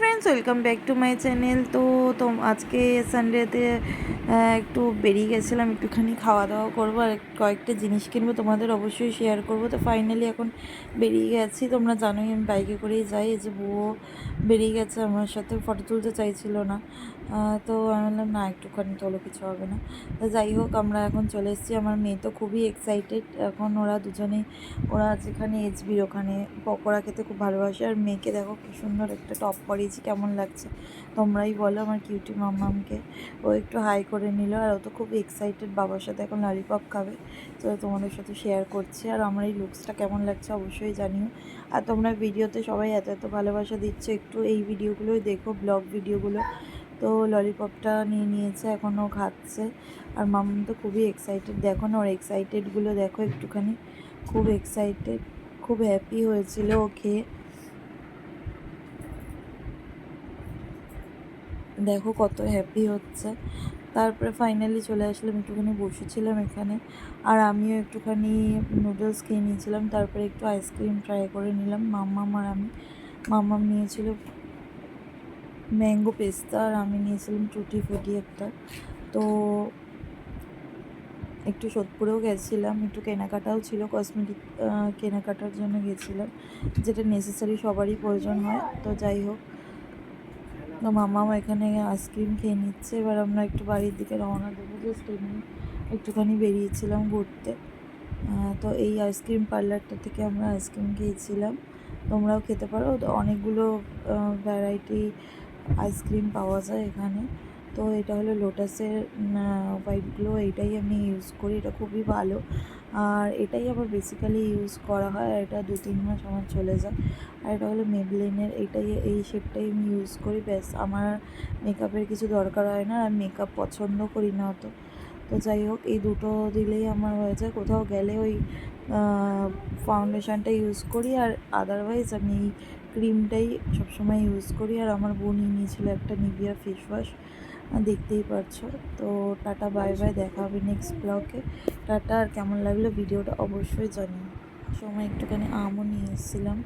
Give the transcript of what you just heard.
Friends welcome back to my channel তো তো আজকে সানডেতে একটু বেরিয়ে গেছিলাম, একটুখানি খাওয়া দাওয়া করব আর কয়েকটা জিনিস কিনবো তোমাদের অবশ্যই শেয়ার করব। তো ফাইনালি এখন বেরিয়ে গেছি। তোমরা জানোই আমি বাইকে করেই যাই। এই যে বউও বেরিয়ে গেছে, আমার সাথে ফটো তুলতে চাইছিল না। তো আমি বললাম, না, একটুখানি তোলো, কিছু হবে না। তো যাই হোক, আমরা এখন চলে এসেছি। আমার মেয়ে তো খুবই এক্সাইটেড এখন ওরা দুজনেই, ওরা যেখানে এইচবির ওখানে। পকোড়া খেতে খুব ভালোবাসে। আর মেয়েকে দেখো কি সুন্দর একটা টপ পরিয়েছি কেমন লাগছে? তোমরাই বলো আমার কিউটি মাম্মামকে। ও একটু হাই করে নিল, আর ও তো খুব এক্সাইটেড বাবার সাথে এখন ললিপপ খাবে। তো তোমাদের সাথে শেয়ার করছি, আর আমার এই লুকসটা কেমন লাগছে অবশ্যই জানিও। আর তোমরা ভিডিওতে সবাই এত এত ভালোবাসা দিচ্ছ, একটু এই ভিডিওগুলোই দেখো ব্লগ ভিডিওগুলো। তো ললিপপটা নিয়ে নিয়েছে, এখন ও খাচ্ছে। আর মাম্মাম তো খুবই এক্সাইটেড দেখো না ওর এক্সাইটেডগুলো দেখো একটুখানি। খুব এক্সাইটেড খুব হ্যাপি হয়েছিল ও খেয়ে। দেখো কত হ্যাপি হচ্ছে। তারপরে ফাইনালি চলে আসলাম, একটুখানি বসেছিলাম এখানে। আর আমিও একটুখানি নুডলস খেয়ে নিয়েছিলাম, তারপরে একটু আইসক্রিম ট্রাই করে নিলাম, মাম্মাম আর আমি। মাম্মাম নিয়েছিল ম্যাঙ্গো পেস্তা আর আমি নিয়েছিলাম টুটি ফুটি একটা। তো একটু সোদপুরেও গেছিলাম, একটু কেনাকাটাও ছিল কসমেটিক কেনাকাটার জন্য গেছিলাম, যেটা নেসেসারি সবারই প্রয়োজন হয়। তো যাই হোক তো মামাও এখানে আইসক্রিম খেয়ে নিচ্ছে। এবার আমরা একটু বাড়ির দিকে রওনা দেবো। জাস্ট এমনি একটুখানি বেরিয়েছিলাম ঘুরতে। তো এই আইসক্রিম পার্লারটা থেকে আমরা আইসক্রিম খেয়েছিলাম। তোমরাও খেতে পারো। তো অনেকগুলো ভ্যারাইটি আইসক্রিম পাওয়া যায় এখানে। তো এটা হলো লোটাসের হোয়াইটগুলো এইটাই আমি ইউজ করি। এটা খুবই ভালো। আর এটাই আমার বেসিক্যালি ইউজ করা হয়, আর এটা দু তিন মাস আমার চলে যায়। আর এটা হলো মেবলিনের এটাই, এই শেডটাই আমি ইউজ করি, ব্যাস। আমার মেকআপের কিছু দরকার হয় না, আর মেকআপ পছন্দ করি না অত। তো যাই হোক, এই দুটো দিলেই আমার হয়ে যায়। কোথাও গেলে ওই ফাউন্ডেশনটা ইউজ করি, আর আদারওয়াইজ আমি এই ক্রিমটাই সবসময় ইউজ করি। আর আমার বোনই নিয়েছিল একটা নিভিয়া ফেস ওয়াশ দেখতেই পারছ। তো টাটা বাই বাই দেখা হবে নেক্সট ব্লগে টাটা আর কেমন লাগল ভিডিওটা অবশ্যই জানি সময় একটুখানি আমও নিয়ে এসেছিলাম।